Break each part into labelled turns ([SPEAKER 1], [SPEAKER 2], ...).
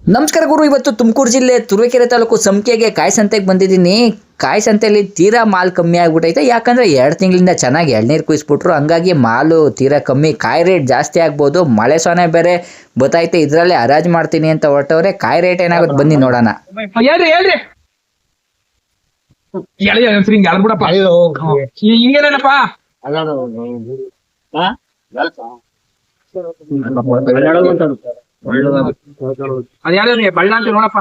[SPEAKER 1] ನಮಸ್ಕಾರ ಗುರು ಇವತ್ತು ತುಮಕೂರು ಜಿಲ್ಲೆ ತುರುವೇಕೆರೆ ತಾಲೂಕು ಸಂಕೆಗೆ ಕಾಯಿ ಸಂತೆಗೆ ಬಂದಿದ್ದೀನಿ ಕಾಯಿ ಸಂತೆಯಲ್ಲಿ ತೀರಾ ಮಾಲ್ ಕಮ್ಮಿ ಆಗಿಬಿಟ್ಟೈತೆ ಯಾಕಂದ್ರೆ ಎರಡು ತಿಂಗಳಿಂದ ಚೆನ್ನಾಗಿ ಎಳ್ನೀರು ಕುಯಿಸ್ಬಿಟ್ರು ಹಂಗಾಗಿ ಮಾಲು ತೀರಾ ಕಮ್ಮಿ ಕಾಯಿ ರೇಟ್ ಜಾಸ್ತಿ ಆಗ್ಬೋದು ಮಳೆ ಸೊನೆ ಬೇರೆ ಬತ್ತೈತೆ ಇದರಲ್ಲೇ ಹರಾಜು ಮಾಡ್ತೀನಿ ಅಂತ ಹೊರಟವ್ರೆ ಕಾಯಿ ರೇಟ್ ಏನಾಗುತ್ತೆ ಬನ್ನಿ ನೋಡೋಣ
[SPEAKER 2] ಹೇಳ್ರಿ ಬಳ್ಳ ಅಂತ ನೋಡಪ್ಪ.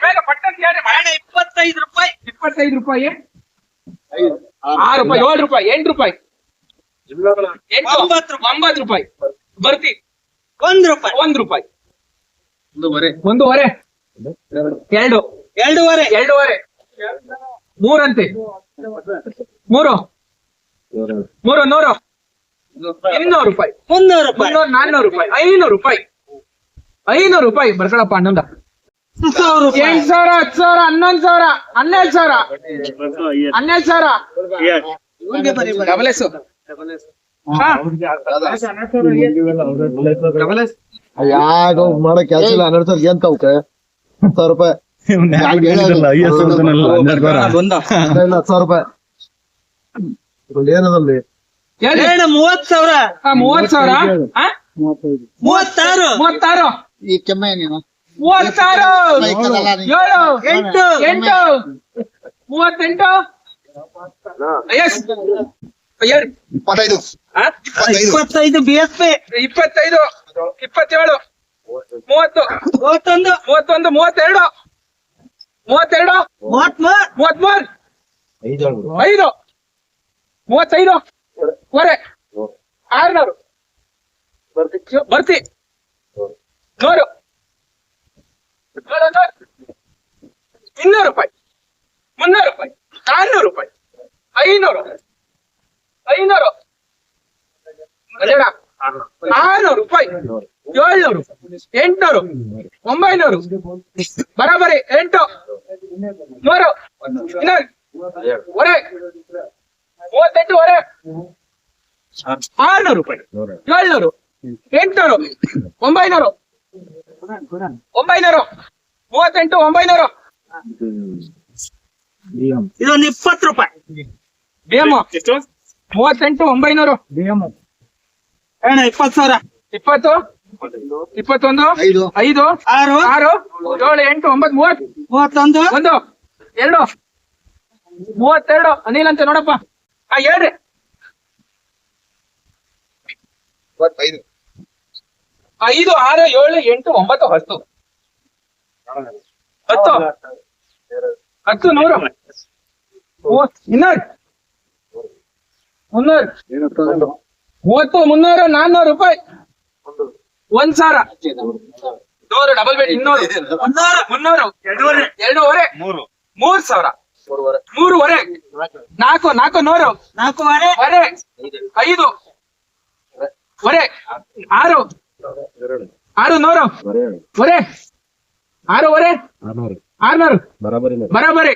[SPEAKER 2] ಬೇಗ ಪಟ್ಟಂತ
[SPEAKER 3] ಇಪ್ಪತ್ತೈದು ರೂಪಾಯಿ.
[SPEAKER 2] ಇಪ್ಪತ್ತೈದು ರೂಪಾಯಿ. ಆರು ರೂಪಾಯಿ ಏಳು ರೂಪಾಯಿ ಎಂಟು ರೂಪಾಯಿ.
[SPEAKER 3] ಒಂಬತ್ತು ರೂಪಾಯಿ.
[SPEAKER 2] ಬರ್ತಿ.
[SPEAKER 3] ಒಂದ್ ರೂಪಾಯಿ.
[SPEAKER 2] ಒಂದ್ ರೂಪಾಯಿ. ಒಂದೂವರೆ. ಎರಡು.
[SPEAKER 3] ಎರಡೂವರೆ.
[SPEAKER 2] ಎರಡೂವರೆ. ಮೂರಂತೆ. ಮೂರು. ಮೂರು ನೂರು. ಇನ್ನೂರು ರೂಪಾಯಿ.
[SPEAKER 3] ಮುನ್ನೂರು ರೂಪಾಯಿ.
[SPEAKER 2] ಮುನ್ನೂರು ನಾನ್ನೂರು ರೂಪಾಯಿ. ಐನೂರು ರೂಪಾಯಿ. ಐನೂರು ರೂಪಾಯಿ. ಬರ್ಕೊಳಪ್ಪ ಹನ್ನೊಂದ. ಎಂಟ್ ಸಾವಿರ ಹತ್ತು ಸಾವಿರ ಹನ್ನೊಂದು ಸಾವಿರ ಹನ್ನೆರಡು ಸಾವಿರ. ಹನ್ನೆರಡು ಸಾವಿರ. Double S. ಡಬಲ್ ಎಸ್
[SPEAKER 4] ಯಾಕ ಮಾಡಕ್ ಕೆಲಸ ಇಲ್ಲ. ಹನ್ನೆರಡು ಸಾವಿರ ಏನ್ ಹತ್ತು ಸಾವಿರ ರೂಪಾಯಿ. ಏನದಲ್ಲಿ
[SPEAKER 3] ಮೂವತ್ ಸಾವಿರ
[SPEAKER 2] ಹಾ, ಮೂವತ್ತು ಸಾವಿರ? ಹಾ?
[SPEAKER 3] ಮೂವತ್ತಾರು.
[SPEAKER 2] ಮೂವತ್ತಾರು.
[SPEAKER 4] ಈ ಕೆಮ್ಮ
[SPEAKER 2] ಮೂವತ್ತಾರು. ಏಳು.
[SPEAKER 3] ಎಂಟು.
[SPEAKER 2] ಎಂಟು. ಮೂವತ್ತೆಂಟು.
[SPEAKER 4] ಇಪ್ಪತ್ತೈದು.
[SPEAKER 2] ಹಾ?
[SPEAKER 3] ಇಪ್ಪತ್ತೈದು ಬಿ ಎಸ್ ಪಿ.
[SPEAKER 2] ಇಪ್ಪತ್ತೈದು ಇಪ್ಪತ್ತೇಳು ಮೂವತ್ತು.
[SPEAKER 3] ಮೂವತ್ತೊಂದು.
[SPEAKER 2] ಮೂವತ್ತೊಂದು ಮೂವತ್ತೆರಡು. ಮೂವತ್ತೆರಡು?
[SPEAKER 3] ಮೂವತ್ಮೂರು?
[SPEAKER 2] ಮೂವತ್ಮೂರು? ಐದು ಮೂವತ್ತೈದು? ವರೆ ಆರ್ನೂರು? ಬರ್ತಿ. ನೂರು. ಇನ್ನೂರು ರೂಪಾಯಿ. ಮುನ್ನೂರು ರೂಪಾಯಿ. ನಾನ್ನೂರು ರೂಪಾಯಿ. ಐನೂರು? ಐನೂರು? ಆರ್ನೂರು ರೂಪಾಯಿ. ಏಳ್ನೂರು ಎಂಟ್ನೂರು ಒಂಬೈನೂರು ಬರಾಬರಿ ಎಂಟು ನೂರು ಇನ್ನೂರು ಹೊರೆ ಮೂವತ್ತೆಂಟು ಹೊರೆ. ಆರ್ನೂರು ರೂಪಾಯಿ. ಏಳ್ನೂರು ಎಂಟ್ನೂರು ಒಂಬೈನೂರು ಒಂಬೈನೂರು ಮೂವತ್ತೆಂಟು ಒಂಬೈನೂರು.
[SPEAKER 3] ಇದೊಂದು ಇಪ್ಪತ್ತು ರೂಪಾಯಿ.
[SPEAKER 2] ಡಿಎಂ ಮೂವತ್ತೆಂಟು ಒಂಬೈನೂರು.
[SPEAKER 3] ಅಣ್ಣ ಇಪ್ಪತ್ತು ಸಾವಿರ?
[SPEAKER 2] ಇಪ್ಪತ್ತು? ಇಪ್ಪತ್ತೊಂದು.
[SPEAKER 4] ಐದು.
[SPEAKER 2] ಐದು?
[SPEAKER 3] ಆರು.
[SPEAKER 2] ಆರು? ಏಳು ಎಂಟು ಒಂಬತ್ತು ಮೂವತ್
[SPEAKER 3] ಮೂವತ್ತೊಂದು.
[SPEAKER 2] ಒಂದು. ಎರಡು. ಮೂವತ್ತೆರಡು. ಅನಿಲ್ ಅಂತ ನೋಡಪ್ಪ. ಆ ಹೇಳ್ರಿ. ಐದು ಆರು ಏಳು ಎಂಟು ಒಂಬತ್ತು ಹತ್ತು. ಹತ್ತು. ಹತ್ತು ನೂರು. ಇನ್ನೂರು. ಮುನ್ನೂರು. ಮೂವತ್ತು ಮುನ್ನೂರು ನಾನ್ನೂರು ರೂಪಾಯಿ. ಒಂದ್ ಸಾವಿರ. ನೂರು ಡಬಲ್ ಬೆಡ್ ಇನ್ನೂರು. ಮುನ್ನೂರು ಮುನ್ನೂರು. ಎರಡೂವರೆ. ಎರಡೂವರೆ. ಮೂರು. ಮೂರ್ ಸಾವಿರ. ಮೂರುವರೆ. ನಾಲ್ಕು ನಾಲ್ಕು ನೂರು.
[SPEAKER 3] ನಾಲ್ಕೂವರೆ.
[SPEAKER 2] ವರೆ. ಐದು. ವರೆ. ಆರು. ಆರು ನೂರು. ವರೆ ಆರೂವರೆ ಆರ್ನೂರು. ಬರಾಬರಿ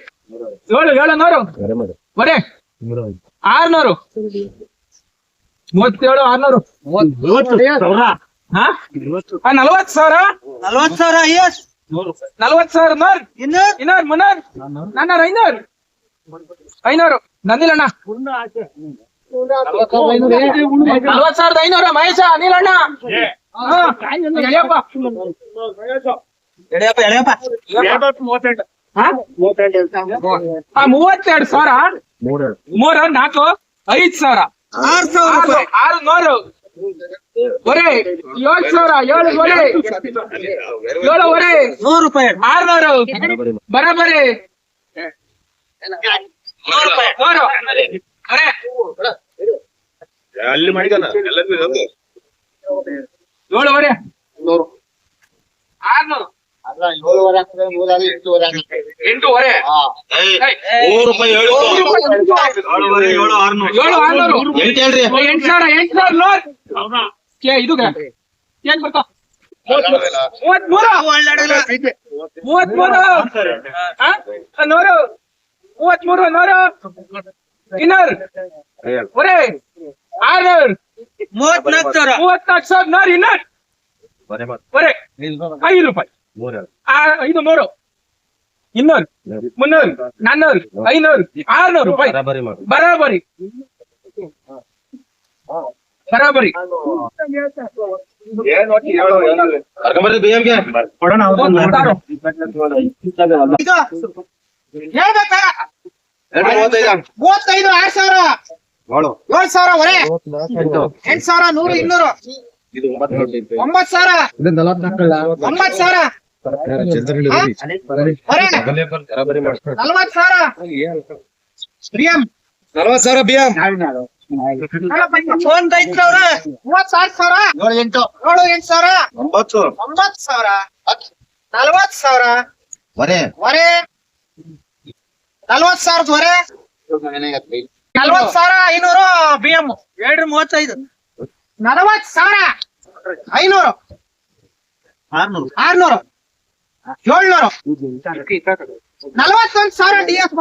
[SPEAKER 2] ಏಳು ಏಳು ನೂರು. ವರೆ ಆರ್ನೂರು. ಮೂವತ್ತೇಳು ಆರ್ನೂರು. ನಲವತ್ತು. ಸಾವಿರ?
[SPEAKER 3] ನಲ್ವತ್ತು ಸಾವಿರ ಎಸ್
[SPEAKER 2] ನಲ್ವತ್ ಸಾವಿರ ನೂರು
[SPEAKER 3] ಇನ್ನು
[SPEAKER 2] ಇನ್ನೂರ್ ಮುನ್ನೂರ್? ನಾನ್ನೂರು ಐನೂರ್. ಐನೂರು. ನಂದಿಲಣ್ಣ. ನಲವತ್ತು ಸಾವಿರದ ಐನೂರ. ಮಹೇಶ ಅನಿಲಣ್ಣ ಮೂವತ್ತೆರಡು ಸಾವಿರ? ಮೂರು. ನಾಲ್ಕು ಐದ್ ಸಾವಿರ.
[SPEAKER 3] ಆರು
[SPEAKER 2] ನೂರು ಒರೆ ಏಳು ಸಾವಿರ ಏಳು ಒರೆ. ಏಳು ಒರೆ.
[SPEAKER 3] ನೂರು ರೂಪಾಯಿ
[SPEAKER 2] ಬರಾಬರಿ.
[SPEAKER 3] ನೂರು.
[SPEAKER 5] ಅಲ್ಲಿ ಮಾಡಿದಾನ
[SPEAKER 2] ಆರ್ನೂರು. ಎಂಟೂವರೆ
[SPEAKER 5] ಎಂಟು ಹೇಳ್ರಿ.
[SPEAKER 2] ಎಂಟು ಸಾವಿರ ಎಂಟು ಸಾವಿರ ನೂರು ಕೇ ಇದು ಏನ್ ಬರ್ತಾ ಮೂವತ್ಮೂರು ಮೂವತ್ಮೂರು ಆ? ನೂರು ಮೂವತ್ಮೂರು ನೂರು ಇನ್ನೂರು ಒರೆ ಆರ್ನೂರು
[SPEAKER 3] ಮೂವತ್ನಾಲ್ಕು ಸಾವಿರ
[SPEAKER 2] ಮೂವತ್ನಾಲ್ಕು ಸಾವಿರ ನೂರು ಇನ್ನೂರು ಒರೆ ಐದು ರೂಪಾಯಿ ಆ, ಐದು ಮೂರು ಇನ್ನೂರು ಮುನ್ನೂರು ನಾನ್ನೂರು ಐನೂರು ಆರ್ನೂರು ರೂಪಾಯಿ ಬರಾಬರಿ ಬರಾಬರಿ.
[SPEAKER 5] ಮೂವತ್ತೈದು.
[SPEAKER 3] ಆರ್ ಸಾವಿರ. ಏಳ್ ಸಾವಿರ ಹೊರೆ. ಎಂಟ್ ಸಾವಿರ ನೂರು ಇನ್ನೂರು. ಒಂಬತ್ ಸಾವಿರ ಒಂಬತ್ ಸಾವಿರ. ನಲ್ವತ್ ಸಾವಿರ. ಬಿಎಂ
[SPEAKER 5] ನಲವತ್ತು ಸಾವಿರ. BM.
[SPEAKER 3] ಫೋನ್ ಸಾವಿರ ಮೂವತ್ ಸಾವಿರ ಸಾವಿರ. ಏಳು ಎಂಟು. ಏಳು ಎಂಟು ಸಾವಿರ.
[SPEAKER 5] ಒಂಬತ್ತು.
[SPEAKER 3] ಒಂಬತ್ ಸಾವಿರ. ನಲ್ವತ್ ಸಾವಿರ.
[SPEAKER 5] ವರೆ.
[SPEAKER 3] ಹೊರೆ ನಲ್ವತ್ ಸಾವಿರದ ಹೊರೆ ನಲ್ವತ್ ಸಾವಿರ ಐನೂರು ಬಿ ಎಂ ಎರಡು ಮೂವತ್ತೈದು. ನಲವತ್ ಸಾವಿರ ಐನೂರು. ಆರ್ನೂರು. ಆರ್ನೂರು. ಏಳ್ನೂರು. ನಲವತ್ತೊಂದು ಸಾವಿರ ಡಿ ಎಸ್.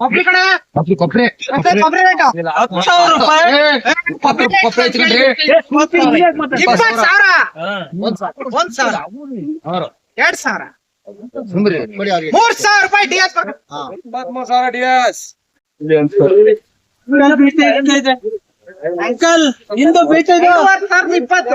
[SPEAKER 3] ಕೊಬ್ಬರಿ ಕಡೆ ಕೊಬ್ಬರಿ ಕೊಬ್ಬರಿ ರೇಟ್ ಹತ್ತು ಸಾವಿರ ರೂಪಾಯಿ. ಕೊಬ್ಬರಿ ಇಪ್ಪತ್ತು ಸಾವಿರ. ಒಂದ್ ಸಾವಿರ? ಎರಡ್ ಸಾವಿರ. ಮೂರ್ ಸಾವಿರ ರೂಪಾಯಿ ಡಿ ಎಸ್ ಅಂಕಲ್ ನಿಂದು ಬೀಟ ಇಪ್ಪತ್ತು.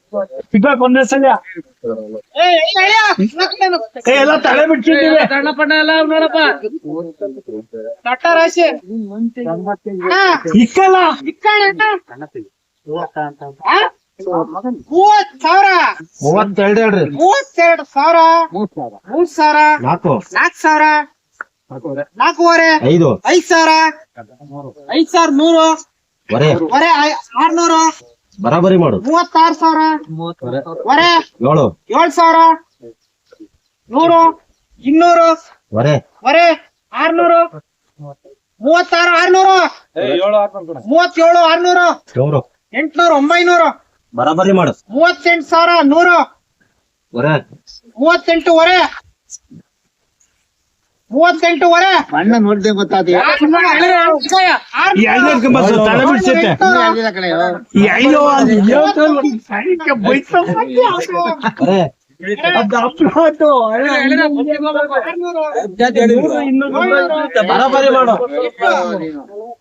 [SPEAKER 3] ಇಕ್ಬೇಕು ಒಂದೇ ಸಲ ಎಲ್ಲ ತಲೆ ಬಿಡ್ಸಿದ್ದೀವಿ ದೊಡ್ಡ ರಾಶಿ. ಇಕ್ಕಲ್ಲ. ಮೂವತ್ ಸಾವಿರ.
[SPEAKER 4] ಮೂವತ್ತೆರಡು ಹೇಳ್ರಿ.
[SPEAKER 3] ಮೂವತ್ತೆರಡು ಸಾವಿರ. ಮೂರ್ ಸಾವಿರ.
[SPEAKER 4] ನಾಲ್ಕು.
[SPEAKER 3] ನಾಲ್ಕ್ ಸಾವಿರ. ನಾಲ್ಕೂವರೆ.
[SPEAKER 4] ಐದು.
[SPEAKER 3] ಐದ್ ಸಾವಿರ. ಐದ್ ಸಾವಿರ ನೂರು. ಆರ್ನೂರು.
[SPEAKER 4] ಬರಾಬರಿ ಮಾಡು.
[SPEAKER 3] ಮೂವತ್ತಾರು ಸಾವಿರ. ವರೆ.
[SPEAKER 4] ಏಳು.
[SPEAKER 3] ಏಳ್ ಸಾವಿರ. ನೂರು. ಇನ್ನೂರು.
[SPEAKER 4] ವರೆ.
[SPEAKER 3] ವರೆ. ಆರ್ನೂರು. ಮೂವತ್ತಾರು ಆರ್ನೂರು. ಮೂವತ್ತೇಳು ಆರ್ನೂರು.
[SPEAKER 4] ಏಳು.
[SPEAKER 3] ಎಂಟ್ನೂರು ಒಂಬೈನೂರು.
[SPEAKER 4] ಬರಾಬರಿ ಮಾಡು.
[SPEAKER 3] ಮೂವತ್ತೆಂಟು ಸಾವಿರ ನೂರು.
[SPEAKER 4] ವರೆ.
[SPEAKER 3] ಮೂವತ್ತೆಂಟುವರೆ ಮೂವತ್ತೆಂಟುವರೆ
[SPEAKER 4] ಅಣ್ಣ ನೋಡ್ದೆ ಗೊತ್ತಾದ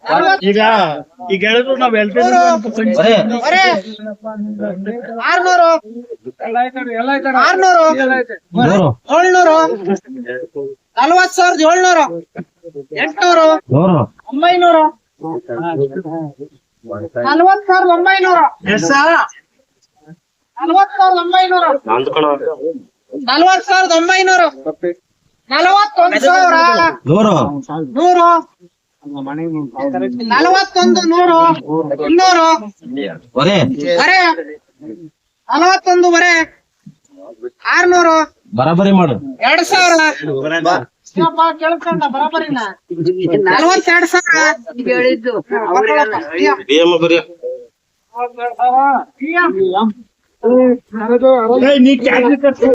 [SPEAKER 4] ತಲೆ
[SPEAKER 3] ಈಗ
[SPEAKER 4] ಈಗ ನಾವ್
[SPEAKER 3] ವರೆ ಆರ್ನೂರು ಆರ್ನೂರು
[SPEAKER 4] ನೂರು
[SPEAKER 3] ಏಳ್ನೂರು ನಲ್ವತ್ ಸಾವಿರದ ಏಳ್ನೂರು. ಎಂಟ್ನೂರು. ಒಂಬೈನೂರ. ನಲ್ವತ್ ಸಾವಿರದ ಒಂಬೈನೂರು. ನಲ್ವತ್ ಸಾವಿರದ ಒಂಬೈನೂರು. ನಲ್ವತ್ ಸಾವಿರದ ಒಂಬೈನೂರು. ನಲವತ್ತೊಂದು ಸಾವಿರ.
[SPEAKER 4] ನೂರು.
[SPEAKER 3] ನೂರು. ನಲವತ್ತೊಂದು ನೂರು. ಇನ್ನೂರು.
[SPEAKER 4] ವರೆ
[SPEAKER 3] ನಲವತ್ತೊಂದು ವರೆ ಆರ್ನೂರು.
[SPEAKER 4] ಬರಾಬರಿ ಮಾಡು.
[SPEAKER 3] ಎರಡ್ ಸಾವಿರ. ಶಿವಪ್ಪ ಕೇಳ್ಕೊಂಡ ಬರಾಬರಿನ. ನಲವತ್ತೆರಡು ಸಾವಿರ. ಹೇಳಿದ್ದು.
[SPEAKER 5] ಬರೀ.